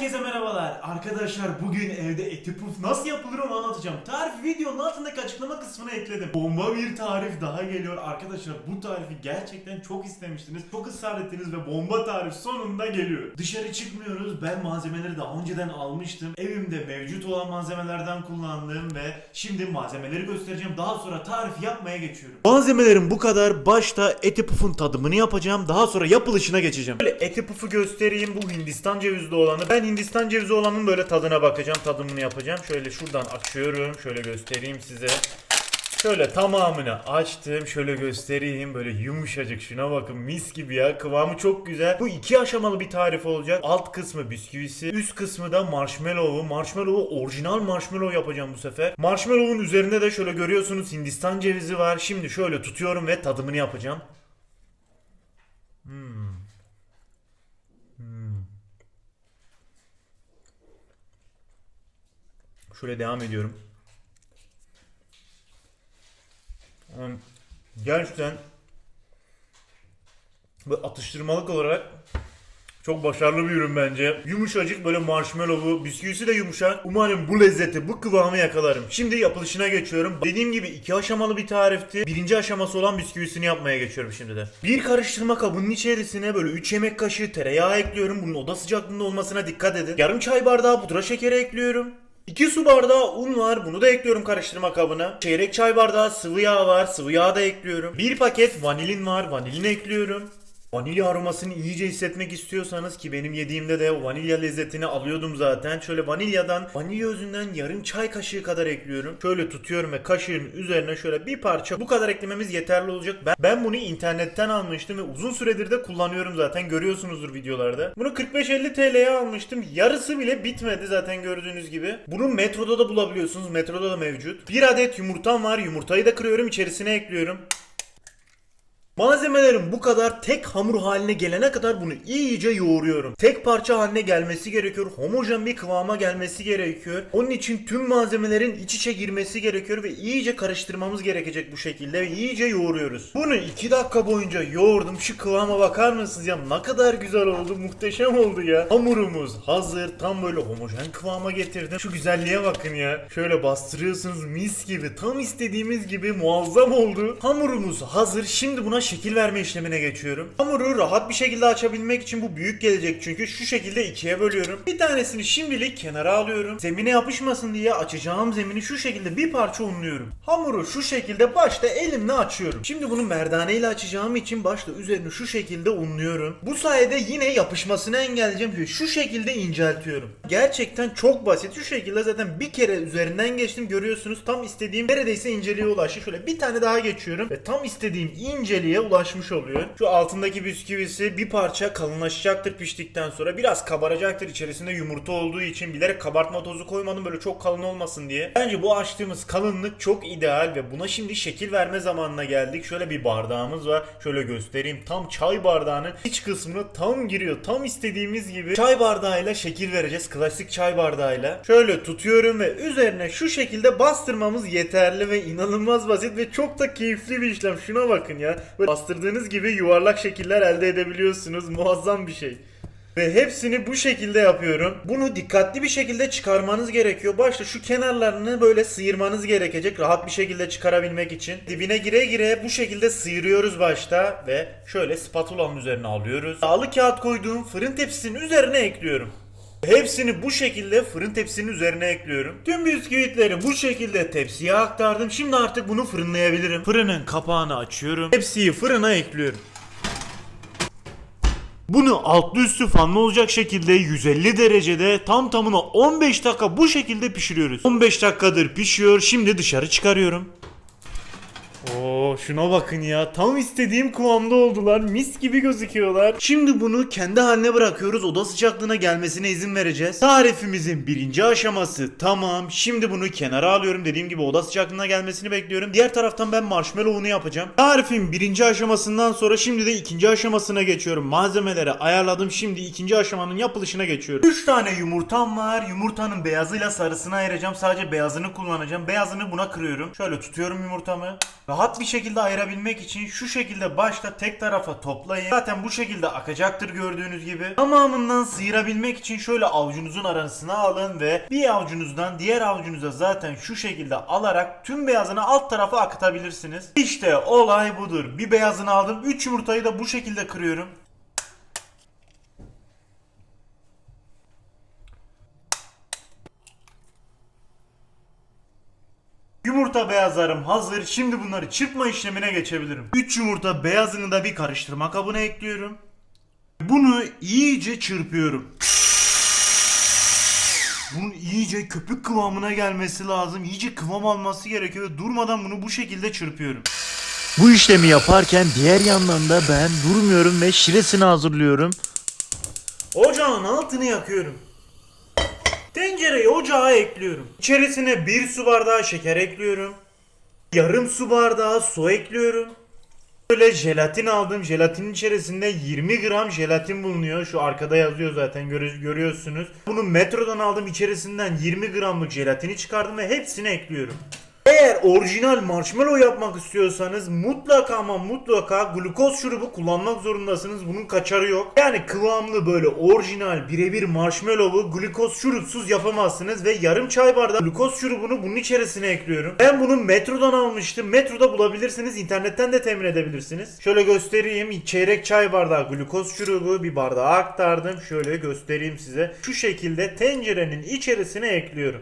Herkese merhabalar. Arkadaşlar bugün evde eti puf nasıl yapılır onu anlatacağım. Tarif videonun altındaki açıklama kısmına ekledim. Bomba bir tarif daha geliyor. Arkadaşlar bu tarifi gerçekten çok istemiştiniz. Çok ısrar ettiniz ve bomba tarif sonunda geliyor. Dışarı çıkmıyoruz. Ben malzemeleri daha önceden almıştım. Evimde mevcut olan malzemelerden kullandığım ve şimdi malzemeleri göstereceğim. Daha sonra tarif yapmaya geçiyorum. Malzemelerim bu kadar. Başta eti pufun tadımını yapacağım. Daha sonra yapılışına geçeceğim. Böyle eti pufu göstereyim. Bu Hindistan cevizli olanı. Ben Hindistan cevizi olanın böyle tadına bakacağım. Tadımını yapacağım. Şöyle şuradan açıyorum. Şöyle göstereyim size. Şöyle tamamını açtım. Şöyle göstereyim. Böyle yumuşacık. Şuna bakın mis gibi ya. Kıvamı çok güzel. Bu iki aşamalı bir tarif olacak. Alt kısmı bisküvisi. Üst kısmı da marshmallow'u. Marshmallow'u orijinal marshmallow yapacağım bu sefer. Marshmallow'un üzerinde de şöyle görüyorsunuz Hindistan cevizi var. Şimdi şöyle tutuyorum ve tadımını yapacağım. Şöyle devam ediyorum. Gerçekten bu atıştırmalık olarak çok başarılı bir ürün bence. Yumuşacık böyle marshmallow'u, bisküvisi de yumuşak. Umarım bu lezzeti, bu kıvamı yakalarım. Şimdi yapılışına geçiyorum. Dediğim gibi iki aşamalı bir tarifti. Birinci aşaması olan bisküvisini yapmaya geçiyorum şimdi de. Bir karıştırma kabının içerisine böyle 3 yemek kaşığı tereyağı ekliyorum. Bunun oda sıcaklığında olmasına dikkat edin. Yarım çay bardağı pudra şekeri ekliyorum. 2 su bardağı un var. Bunu da ekliyorum karıştırma kabına. Çeyrek çay bardağı sıvı yağ var. Sıvı yağ da ekliyorum. Bir paket vanilin var. Vanilin ekliyorum. Vanilya aromasını iyice hissetmek istiyorsanız ki benim yediğimde de vanilya lezzetini alıyordum zaten. Şöyle vanilyadan, vanilya özünden yarım çay kaşığı kadar ekliyorum. Şöyle tutuyorum ve kaşığın üzerine şöyle bir parça bu kadar eklememiz yeterli olacak. Ben, ben bunu internetten almıştım ve uzun süredir de kullanıyorum zaten görüyorsunuzdur videolarda. Bunu 45-50 TL'ye almıştım. Yarısı bile bitmedi zaten gördüğünüz gibi. Bunu metroda da bulabiliyorsunuz. Metroda da mevcut. Bir adet yumurtam var. Yumurtayı da kırıyorum içerisine ekliyorum. Malzemelerin bu kadar tek hamur haline gelene kadar bunu iyice yoğuruyorum. Tek parça haline gelmesi gerekiyor. Homojen bir kıvama gelmesi gerekiyor. Onun için tüm malzemelerin iç içe girmesi gerekiyor ve iyice karıştırmamız gerekecek bu şekilde ve iyice yoğuruyoruz. Bunu 2 dakika boyunca yoğurdum. Şu kıvama bakar mısınız ya? Ne kadar güzel oldu. Muhteşem oldu ya. Hamurumuz hazır. Tam böyle homojen kıvama getirdim. Şu güzelliğe bakın ya. Şöyle bastırıyorsunuz mis gibi. Tam istediğimiz gibi muazzam oldu. Hamurumuz hazır. Şimdi buna şekil verme işlemine geçiyorum. Hamuru rahat bir şekilde açabilmek için bu büyük gelecek çünkü şu şekilde ikiye bölüyorum. Bir tanesini şimdilik kenara alıyorum. Zemine yapışmasın diye açacağım zemini şu şekilde bir parça unluyorum. Hamuru şu şekilde başta elimle açıyorum. Şimdi bunu merdane ile açacağım için başta üzerini şu şekilde unluyorum. Bu sayede yine yapışmasını engelleyeceğim ve şu şekilde inceltiyorum. Gerçekten çok basit. Şu şekilde zaten bir kere üzerinden geçtim görüyorsunuz. Tam istediğim neredeyse inceliğe ulaştı. Şöyle bir tane daha geçiyorum ve tam istediğim inceliğe ulaşmış oluyor. Şu altındaki bisküvisi bir parça kalınlaşacaktır piştikten sonra. Biraz kabaracaktır içerisinde yumurta olduğu için bilerek kabartma tozu koymadım böyle çok kalın olmasın diye. Bence bu açtığımız kalınlık çok ideal ve buna şimdi şekil verme zamanına geldik. Şöyle bir bardağımız var. Şöyle göstereyim. Tam çay bardağının iç kısmına tam giriyor. Tam istediğimiz gibi çay bardağıyla şekil vereceğiz. Klasik çay bardağıyla. Şöyle tutuyorum ve üzerine şu şekilde bastırmamız yeterli ve inanılmaz basit ve çok da keyifli bir işlem. Şuna bakın ya. Böyle bastırdığınız gibi yuvarlak şekiller elde edebiliyorsunuz. Muazzam bir şey. Ve hepsini bu şekilde yapıyorum. Bunu dikkatli bir şekilde çıkarmanız gerekiyor. Başta şu kenarlarını böyle sıyırmanız gerekecek rahat bir şekilde çıkarabilmek için. Dibine gire gire bu şekilde sıyırıyoruz başta ve şöyle spatulanın üzerine alıyoruz. Yağlı kağıt koyduğum fırın tepsisinin üzerine ekliyorum. Hepsini bu şekilde fırın tepsinin üzerine ekliyorum. Tüm bisküvitleri bu şekilde tepsiye aktardım. Şimdi artık bunu fırınlayabilirim. Fırının kapağını açıyorum. Tepsiyi fırına ekliyorum. Bunu altlı üstü fanlı olacak şekilde 150 derecede tam tamına 15 dakika bu şekilde pişiriyoruz. 15 dakikadır pişiyor. Şimdi dışarı çıkarıyorum. Oo şuna bakın ya. Tam istediğim kıvamda oldular. Mis gibi gözüküyorlar. Şimdi bunu kendi haline bırakıyoruz. Oda sıcaklığına gelmesine izin vereceğiz. Tarifimizin birinci aşaması tamam. Şimdi bunu kenara alıyorum. Dediğim gibi oda sıcaklığına gelmesini bekliyorum. Diğer taraftan ben marshmallow'unu yapacağım. Tarifin birinci aşamasından sonra şimdi de ikinci aşamasına geçiyorum. Malzemeleri ayarladım. Şimdi ikinci aşamanın yapılışına geçiyorum. 3 tane yumurtam var. Yumurtanın beyazıyla sarısını ayıracağım. Sadece beyazını kullanacağım. Beyazını buna kırıyorum. Şöyle tutuyorum yumurtamı. Rahat bir şekilde ayırabilmek için şu şekilde başta tek tarafa toplayın. Zaten bu şekilde akacaktır gördüğünüz gibi. Tamamından sıyırabilmek için şöyle avucunuzun arasına alın ve bir avucunuzdan diğer avucunuza zaten şu şekilde alarak tüm beyazını alt tarafa akıtabilirsiniz. İşte olay budur. Bir beyazını aldım. 3 yumurtayı da bu şekilde kırıyorum. Yumurta beyazlarım hazır. Şimdi bunları çırpma işlemine geçebilirim. 3 yumurta beyazını da bir karıştırma kabına ekliyorum. Bunu iyice çırpıyorum. Bunun iyice köpük kıvamına gelmesi lazım. İyice kıvam alması gerekiyor durmadan bunu bu şekilde çırpıyorum. Bu işlemi yaparken diğer yandan da ben durmuyorum ve şiresini hazırlıyorum. Ocağın altını yakıyorum. Tencereyi ocağa ekliyorum. İçerisine bir su bardağı şeker ekliyorum. Yarım su bardağı su ekliyorum. Böyle jelatin aldım. Jelatinin içerisinde 20 gram jelatin bulunuyor. Şu arkada yazıyor zaten görü- görüyorsunuz. Bunu metrodan aldım. İçerisinden 20 gramlık jelatini çıkardım ve hepsini ekliyorum. Eğer orijinal marshmallow yapmak istiyorsanız mutlaka ama mutlaka glukoz şurubu kullanmak zorundasınız. Bunun kaçarı yok. Yani kıvamlı böyle orijinal birebir marshmallow'u glukoz şurupsuz yapamazsınız ve yarım çay bardağı glukoz şurubunu bunun içerisine ekliyorum. Ben bunu metrodan almıştım. Metroda bulabilirsiniz. internetten de temin edebilirsiniz. Şöyle göstereyim. Çeyrek çay bardağı glukoz şurubu bir bardağa aktardım. Şöyle göstereyim size. Şu şekilde tencerenin içerisine ekliyorum.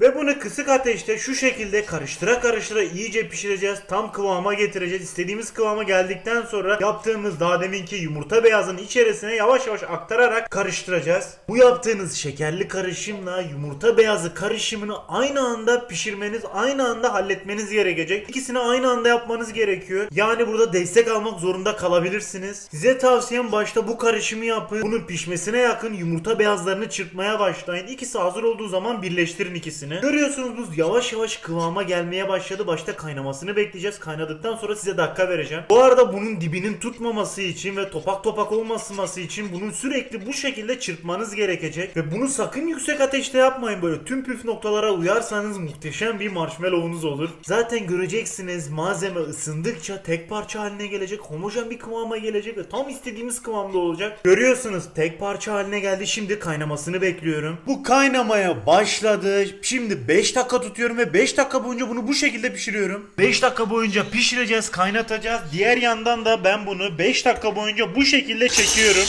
Ve bunu kısık ateşte şu şekilde karıştıra karıştıra iyice pişireceğiz. Tam kıvama getireceğiz. İstediğimiz kıvama geldikten sonra yaptığımız daha deminki yumurta beyazının içerisine yavaş yavaş aktararak karıştıracağız. Bu yaptığınız şekerli karışımla yumurta beyazı karışımını aynı anda pişirmeniz, aynı anda halletmeniz gerekecek. İkisini aynı anda yapmanız gerekiyor. Yani burada destek almak zorunda kalabilirsiniz. Size tavsiyem başta bu karışımı yapın. Bunun pişmesine yakın yumurta beyazlarını çırpmaya başlayın. İkisi hazır olduğu zaman birleştirin ikisini. Görüyorsunuz buz yavaş yavaş kıvama gelmeye başladı. Başta kaynamasını bekleyeceğiz. Kaynadıktan sonra size dakika vereceğim. Bu arada bunun dibinin tutmaması için ve topak topak olmaması için bunun sürekli bu şekilde çırpmanız gerekecek. Ve bunu sakın yüksek ateşte yapmayın böyle. Tüm püf noktalara uyarsanız muhteşem bir marshmallow'unuz olur. Zaten göreceksiniz malzeme ısındıkça tek parça haline gelecek. Homojen bir kıvama gelecek ve tam istediğimiz kıvamda olacak. Görüyorsunuz tek parça haline geldi. Şimdi kaynamasını bekliyorum. Bu kaynamaya başladı. Şimdi 5 dakika tutuyorum ve 5 dakika boyunca bunu bu şekilde pişiriyorum. 5 dakika boyunca pişireceğiz, kaynatacağız. Diğer yandan da ben bunu 5 dakika boyunca bu şekilde çekiyorum.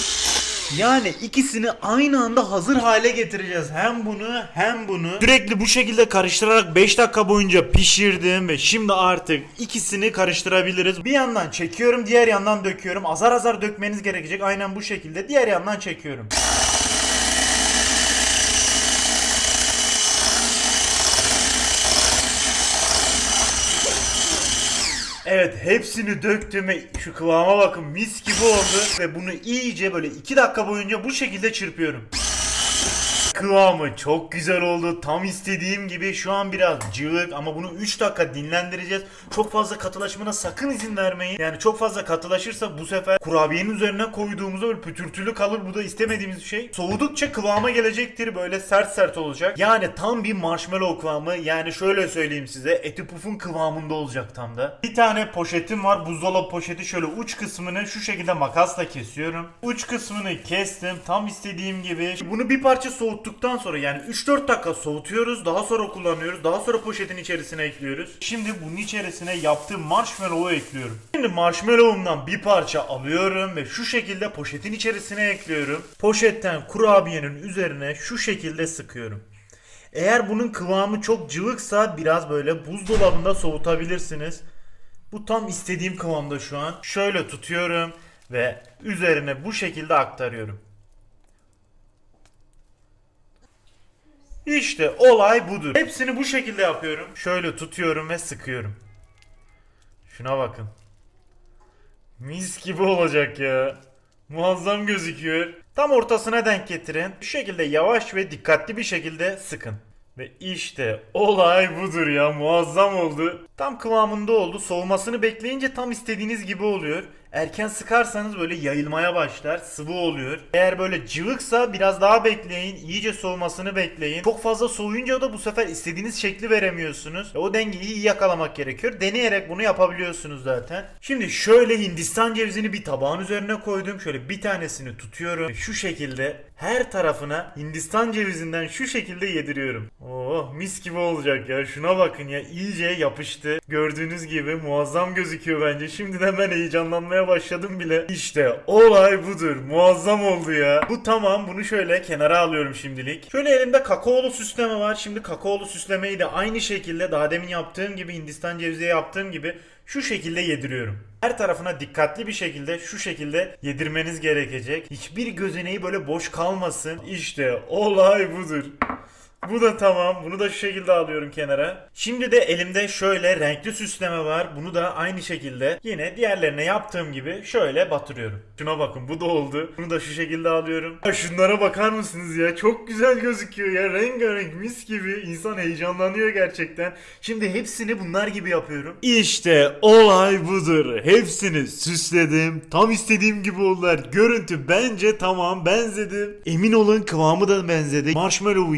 Yani ikisini aynı anda hazır hale getireceğiz. Hem bunu hem bunu. Sürekli bu şekilde karıştırarak 5 dakika boyunca pişirdim ve şimdi artık ikisini karıştırabiliriz. Bir yandan çekiyorum, diğer yandan döküyorum. Azar azar dökmeniz gerekecek. Aynen bu şekilde. Diğer yandan çekiyorum. Evet hepsini döktüm ve şu kıvama bakın mis gibi oldu ve bunu iyice böyle 2 dakika boyunca bu şekilde çırpıyorum. Kıvamı çok güzel oldu. Tam istediğim gibi şu an biraz cıvık ama bunu 3 dakika dinlendireceğiz. Çok fazla katılaşmana sakın izin vermeyin. Yani çok fazla katılaşırsa bu sefer kurabiyenin üzerine koyduğumuzda böyle pütürtülü kalır. Bu da istemediğimiz şey. Soğudukça kıvama gelecektir. Böyle sert sert olacak. Yani tam bir marshmallow kıvamı. Yani şöyle söyleyeyim size. Eti pufun kıvamında olacak tam da. Bir tane poşetim var. Buzdolabı poşeti. Şöyle uç kısmını şu şekilde makasla kesiyorum. Uç kısmını kestim. Tam istediğim gibi. Bunu bir parça soğuttuktan sonra yani 3-4 dakika soğutuyoruz. Daha sonra kullanıyoruz. Daha sonra poşetin içerisine ekliyoruz. Şimdi bunun içerisine yaptığım marshmallow'u ekliyorum. Şimdi marshmallow'umdan bir parça alıyorum ve şu şekilde poşetin içerisine ekliyorum. Poşetten kurabiyenin üzerine şu şekilde sıkıyorum. Eğer bunun kıvamı çok cıvıksa biraz böyle buzdolabında soğutabilirsiniz. Bu tam istediğim kıvamda şu an. Şöyle tutuyorum ve üzerine bu şekilde aktarıyorum. İşte olay budur. Hepsini bu şekilde yapıyorum. Şöyle tutuyorum ve sıkıyorum. Şuna bakın. Mis gibi olacak ya. Muazzam gözüküyor. Tam ortasına denk getirin. Bu şekilde yavaş ve dikkatli bir şekilde sıkın. Ve işte olay budur ya muazzam oldu. Tam kıvamında oldu. Soğumasını bekleyince tam istediğiniz gibi oluyor. Erken sıkarsanız böyle yayılmaya başlar, sıvı oluyor. Eğer böyle cıvıksa biraz daha bekleyin, iyice soğumasını bekleyin. Çok fazla soğuyunca da bu sefer istediğiniz şekli veremiyorsunuz. O dengeyi iyi yakalamak gerekiyor. Deneyerek bunu yapabiliyorsunuz zaten. Şimdi şöyle Hindistan cevizini bir tabağın üzerine koydum. Şöyle bir tanesini tutuyorum. Şu şekilde her tarafına Hindistan cevizinden şu şekilde yediriyorum. Oh mis gibi olacak ya. Şuna bakın ya iyice yapıştı. Gördüğünüz gibi muazzam gözüküyor bence. Şimdiden ben heyecanlanmaya başladım bile. İşte olay budur. Muazzam oldu ya. Bu tamam. Bunu şöyle kenara alıyorum şimdilik. Şöyle elimde kakaolu süsleme var. Şimdi kakaolu süslemeyi de aynı şekilde daha demin yaptığım gibi Hindistan cevizi yaptığım gibi şu şekilde yediriyorum. Her tarafına dikkatli bir şekilde şu şekilde yedirmeniz gerekecek. Hiçbir gözeneği böyle boş kalmasın. İşte olay budur. Bu da tamam. Bunu da şu şekilde alıyorum kenara. Şimdi de elimde şöyle renkli süsleme var. Bunu da aynı şekilde yine diğerlerine yaptığım gibi şöyle batırıyorum. Şuna bakın bu da oldu. Bunu da şu şekilde alıyorum. Ya şunlara bakar mısınız ya? Çok güzel gözüküyor ya. Rengarenk mis gibi. İnsan heyecanlanıyor gerçekten. Şimdi hepsini bunlar gibi yapıyorum. İşte olay budur. Hepsini süsledim. Tam istediğim gibi oldular. Görüntü bence tamam benzedim. Emin olun kıvamı da benzedi. Marshmallow'u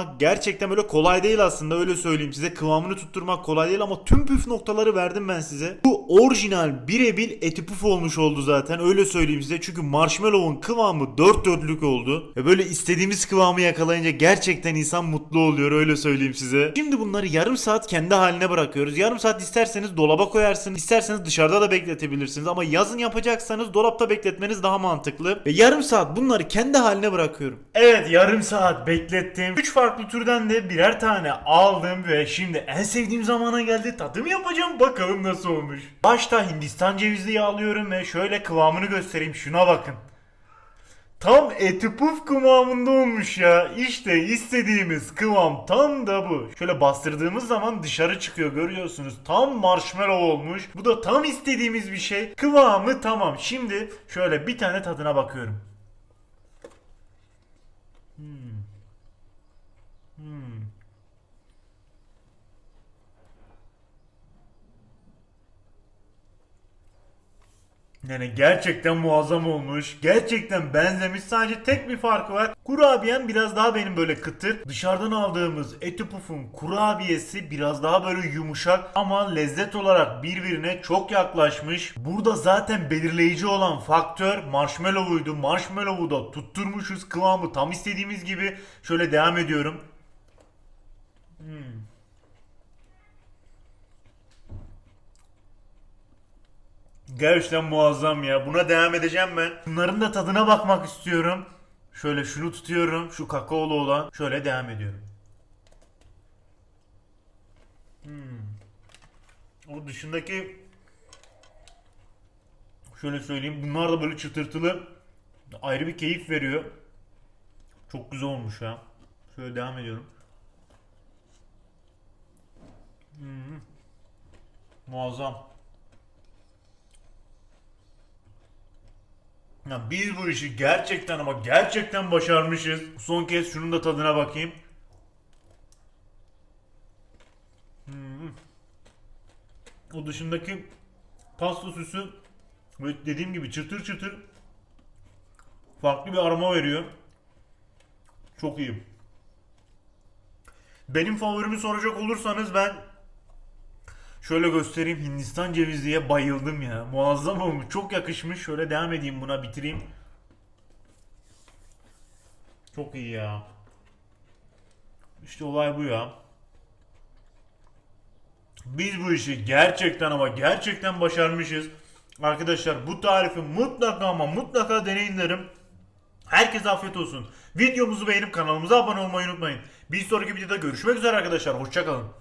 yapmak gerçekten böyle kolay değil aslında öyle söyleyeyim size. Kıvamını tutturmak kolay değil ama tüm püf noktaları verdim ben size. Bu orijinal birebir eti puf olmuş oldu zaten öyle söyleyeyim size. Çünkü marshmallow'un kıvamı dört dörtlük oldu. Ve böyle istediğimiz kıvamı yakalayınca gerçekten insan mutlu oluyor öyle söyleyeyim size. Şimdi bunları yarım saat kendi haline bırakıyoruz. Yarım saat isterseniz dolaba koyarsınız. isterseniz dışarıda da bekletebilirsiniz. Ama yazın yapacaksanız dolapta bekletmeniz daha mantıklı. Ve yarım saat bunları kendi haline bırakıyorum. Evet yarım saat beklettim. 3 farklı türden de birer tane aldım ve şimdi en sevdiğim zamana geldi. Tadım yapacağım bakalım nasıl olmuş. Başta Hindistan cevizli alıyorum ve şöyle kıvamını göstereyim. Şuna bakın. Tam eti puf kıvamında olmuş ya. İşte istediğimiz kıvam tam da bu. Şöyle bastırdığımız zaman dışarı çıkıyor görüyorsunuz. Tam marshmallow olmuş. Bu da tam istediğimiz bir şey. Kıvamı tamam. Şimdi şöyle bir tane tadına bakıyorum. Hmm. Yani gerçekten muazzam olmuş. Gerçekten benzemiş. Sadece tek bir farkı var. Kurabiyem biraz daha benim böyle kıtır. Dışarıdan aldığımız eti pufun kurabiyesi biraz daha böyle yumuşak ama lezzet olarak birbirine çok yaklaşmış. Burada zaten belirleyici olan faktör marshmallow'uydu. Marshmallow'u da tutturmuşuz. Kıvamı tam istediğimiz gibi. Şöyle devam ediyorum. Gerçekten muazzam ya. Buna devam edeceğim ben. Bunların da tadına bakmak istiyorum. Şöyle şunu tutuyorum. Şu kakaolu olan. Şöyle devam ediyorum. Hmm. O dışındaki şöyle söyleyeyim. Bunlar da böyle çıtırtılı. Ayrı bir keyif veriyor. Çok güzel olmuş ya. Şöyle devam ediyorum. Hmm. Muazzam. Ya biz bu işi gerçekten ama gerçekten başarmışız. Son kez şunun da tadına bakayım. Hmm. O dışındaki pasta süsü dediğim gibi çıtır çıtır farklı bir aroma veriyor. Çok iyi. Benim favorimi soracak olursanız ben Şöyle göstereyim Hindistan cevizliye bayıldım ya. Muazzam olmuş. Çok yakışmış. Şöyle devam edeyim buna bitireyim. Çok iyi ya. İşte olay bu ya. Biz bu işi gerçekten ama gerçekten başarmışız. Arkadaşlar bu tarifi mutlaka ama mutlaka deneyin derim. Herkese afiyet olsun. Videomuzu beğenip kanalımıza abone olmayı unutmayın. Bir sonraki videoda görüşmek üzere arkadaşlar. Hoşçakalın.